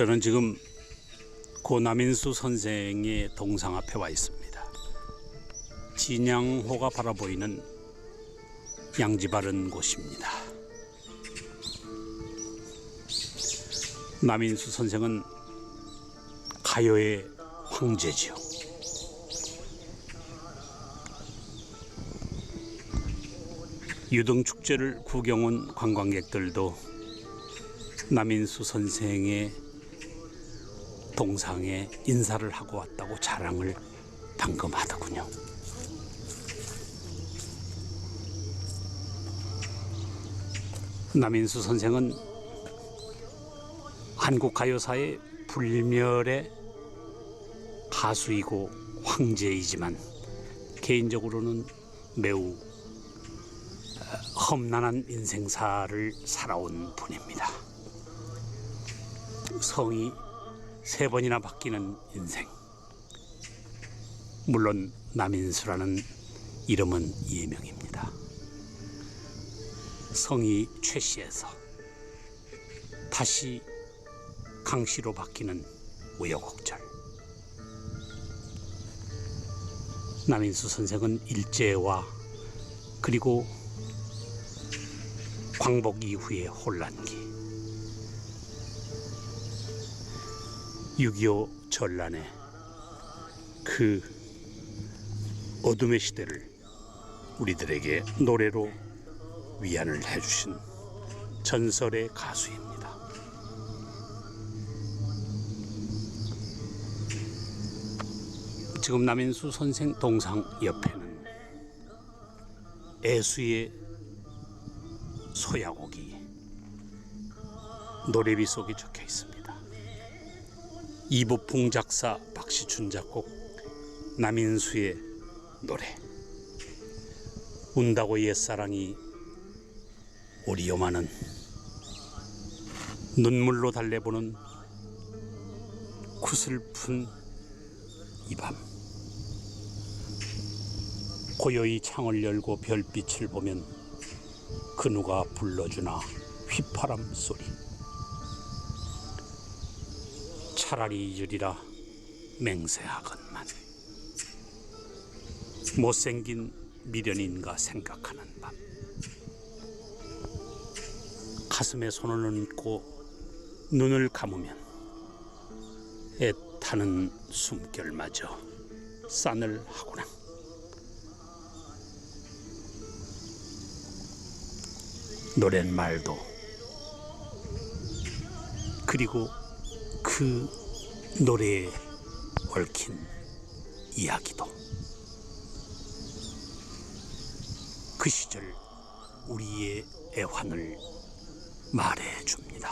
저는 지금 고 남인수 선생의 동상 앞에 와 있습니다. 진양호가 바라보이는 양지 바른 곳입니다. 남인수 선생은 가요의 황제지요. 유등 축제를 구경 온 관광객들도 남인수 선생의 동상에 인사를 하고 왔다고 자랑을 방금 하더군요. 남인수 선생은 한국 가요사의 불멸의 가수이고 황제이지만 개인적으로는 매우 어, 험난한 인생사를 살아온 분입니다. 성이 세 번이나 바뀌는 인생. 물론 남인수라는 이름은 예명입니다. 성이 최씨에서 다시 강씨로 바뀌는 우여곡절. 남인수 선생은 일제와 그리고 광복 이후의 혼란기, 6.25 전란의 그 어둠의 시대를 우리들에게 노래로 위안을 해주신 전설의 가수입니다. 지금 남인수 선생 동상 옆에는 애수의 소야곡이 노래비 속에 적혀 있습니다. 이보풍 작사 박시춘 작곡 남인수의 노래. 운다고 옛사랑이 오리요마는 눈물로 달래보는 구슬픈 이 밤. 고요히 창을 열고 별빛을 보면 그 누가 불러주나 휘파람 소리 차라리 잊으리라 맹세하건만. 못생긴 미련인가 생각하는 밤. 가슴에 손을 얹고 눈을 감으면 애타는 숨결마저 싸늘하구나. 노랫말도 그리고 그 노래에 얽힌 이야기도 그 시절 우리의 애환을 말해 줍니다.